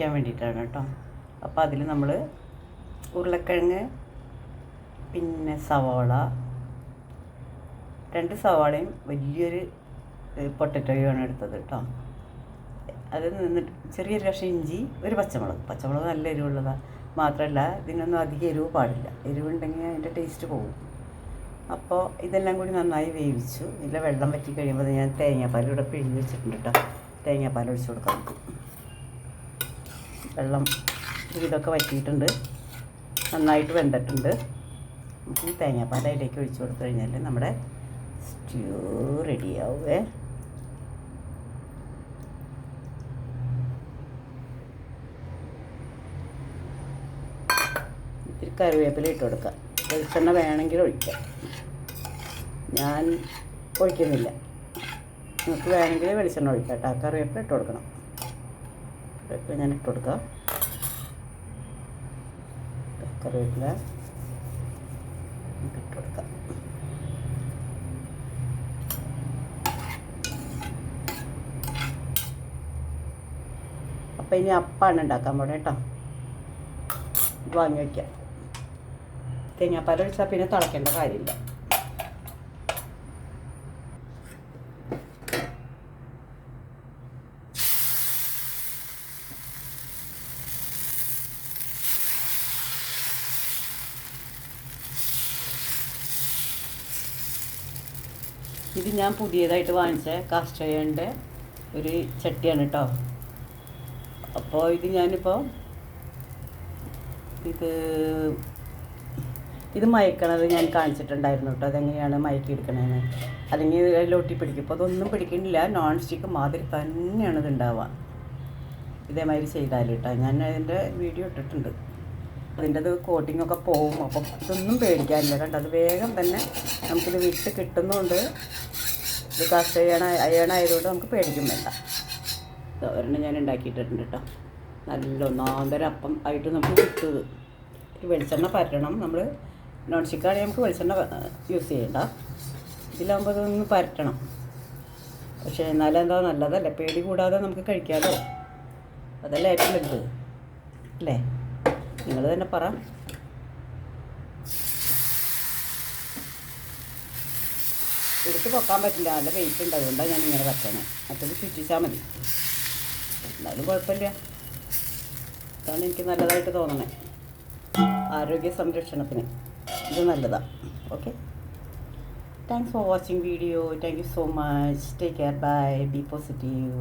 വയ്ക്കാൻ വേണ്ടിയിട്ടാണ് കേട്ടോ. അപ്പോൾ അതിൽ നമ്മൾ ഉരുളക്കിഴങ്ങ് പിന്നെ സവാള രണ്ട് സവാളയും വലിയൊരു പൊട്ടറ്റോയുമാണ് എടുത്തത് കേട്ടോ. അത് നിന്നിട്ട് ചെറിയൊരു കഷ്ണം ഇഞ്ചി ഒരു പച്ചമുളക്. പച്ചമുളക് നല്ല എരിവുള്ളതാണ് മാത്രമല്ല ഇതിനൊന്നും അധികം എരിവ് പാടില്ല. എരിവുണ്ടെങ്കിൽ അതിന്റെ ടേസ്റ്റ് പോകും. അപ്പോൾ ഇതെല്ലാം കൂടി നന്നായി വേവിച്ചു. ഇതിൽ വെള്ളം വറ്റി കഴിയുമ്പോൾ ഞാൻ തേങ്ങാപ്പാൽ ഇവിടെ പിഴിഞ്ഞ് വെച്ചിട്ടുണ്ട് കേട്ടോ. തേങ്ങാപ്പാൽ ഒഴിച്ച് കൊടുക്കാം വെള്ളം ഇതൊക്കെ വറ്റിയിട്ടുണ്ട്. നന്നായിട്ട് വെന്തിട്ടുണ്ട്. നമുക്ക് ഈ തേങ്ങാപ്പാൽ അതിലേക്ക് ഒഴിച്ച് കൊടുത്തു കഴിഞ്ഞാൽ നമ്മുടെ സ്റ്റ്യൂ റെഡിയാവുമേ ഇത്തിരി കറിവേപ്പില ഇട്ട് കൊടുക്കാം. വെളിച്ചെണ്ണ വേണമെങ്കിൽ ഒഴിക്കാം. ഞാൻ ഒഴിക്കുന്നില്ല. നിങ്ങൾക്ക് വേണമെങ്കിൽ വെളിച്ചെണ്ണ ഒഴിക്കാം കേട്ടോ. കറിവേപ്പില ഇട്ട് കൊടുക്കണം. ഞാൻ ഇട്ട് കൊടുക്കാം. കറിവേപ്പില ഇട്ട് കൊടുക്കാം. അപ്പം ഇനി അപ്പാണ് ഉണ്ടാക്കാൻ പോണേ കേട്ടോ. വാങ്ങി വയ്ക്കാം തേങ്ങാപ്പാൽ ഒഴിച്ചാൽ പിന്നെ തിളയ്ക്കേണ്ട കാര്യമില്ല. ഇത് ഞാൻ പുതിയതായിട്ട് വാങ്ങിച്ച. കാസ്റ്റയന്റെ ഒരു ചട്ടിയാണ് കേട്ടോ അപ്പോൾ ഇത് ഞാനിപ്പോൾ ഇത് ഇത് മയക്കണത് ഞാൻ കാണിച്ചിട്ടുണ്ടായിരുന്നു കേട്ടോ അതെങ്ങനെയാണ് മയക്കി എടുക്കണതെന്ന് അല്ലെങ്കിൽ അതിൽ ഒട്ടി പിടിക്കും. ഇപ്പോൾ അതൊന്നും പിടിക്കണില്ല. നോൺ സ്റ്റിക്ക് മാതിരി തന്നെയാണ് ഇത് ഉണ്ടാവുക. ഇതേമാതിരി ചെയ്താൽ കേട്ടോ ഞാൻ അതിന്റെ വീഡിയോ ഇട്ടിട്ടുണ്ട്. അതിന്റെ അത് കോട്ടിംഗ് ഒക്കെ പോവും. അപ്പം ഇതൊന്നും പേടിക്കാനില്ല. കണ്ടോ? അത് വേഗം തന്നെ നമുക്കിത് വിട്ട് കിട്ടുന്നതുകൊണ്ട് ഇത് കാസ്റ്റ് അയണ അയണായതുകൊണ്ട് നമുക്ക് പേടിക്കും വേണ്ട. ഒരെണ്ണം ഞാൻ ഉണ്ടാക്കിയിട്ടുണ്ട് കേട്ടോ. നല്ല ഒന്നാന്തര അപ്പം ആയിട്ട് നമുക്ക് കിട്ടുന്നത് വെളിച്ചെണ്ണ പരട്ടണം നമ്മൾ നോൺ സ്റ്റിക്കാണെങ്കിൽ നമുക്ക് വെളിച്ചെണ്ണ യൂസ് ചെയ്യണ്ട. ഇതിലാകുമ്പോൾ അതൊന്ന് പരട്ടണം പക്ഷേ എന്നാലും എന്താ നല്ലതല്ലേ? പേടി കൂടാതെ നമുക്ക് കഴിക്കാമല്ലോ അതല്ലേ ഏറ്റവും വലുത്. അല്ലേ? നിങ്ങൾ തന്നെ പറ. എടുത്ത് പൊക്കാൻ പറ്റില്ല. നല്ല വെയിറ്റ് ഉണ്ട്. അതുകൊണ്ടാണ് ഞാൻ ഇങ്ങനെ വെക്കണേ. മറ്റത് ചുറ്റിച്ചാൽ മതി. എന്നാലും കുഴപ്പമില്ല. അതാണ് എനിക്ക് നല്ലതായിട്ട് തോന്നണേ. ആരോഗ്യ സംരക്ഷണത്തിന്. ഇത് നല്ലതാണ് okay thanks for watching video thank you so much take care bye be positive